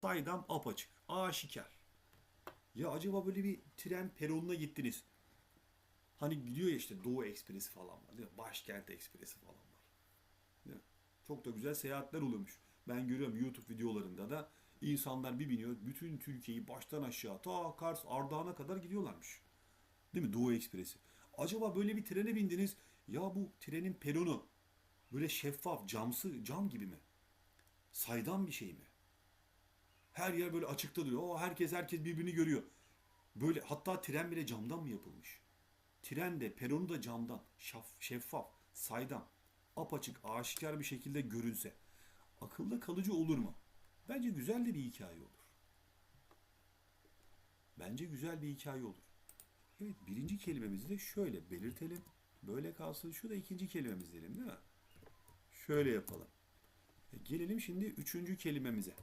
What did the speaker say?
saydam apaçık, aşikar. Ya acaba böyle bir tren peronuna gittiniz. Hani gidiyor ya işte Doğu Ekspresi falan var değil mi? Başkent Ekspresi falan var. Değil mi? Çok da güzel seyahatler oluyormuş. Ben görüyorum YouTube videolarında da insanlar bir biniyor bütün Türkiye'yi baştan aşağı ta Kars Ardahan'a kadar gidiyorlarmış. Değil mi? Doğu Ekspresi. Acaba böyle bir trene bindiniz. Ya bu trenin peronu böyle şeffaf, camsı, cam gibi mi? Saydam bir şey mi? Her yer böyle açıkta duruyor. O herkes herkes birbirini görüyor. Böyle hatta tren bile camdan mı yapılmış? Tren de peronu da camdan, şaf, şeffaf, saydam, apaçık, aşikar bir şekilde görünse akılda kalıcı olur mu? Bence güzel de bir hikaye olur. Bence güzel bir hikaye olur. Evet birinci kelimemizi de şöyle belirtelim. Böyle kalsın. Şu da ikinci kelimemiz diyelim değil mi? Şöyle yapalım. E, gelelim şimdi üçüncü kelimemize.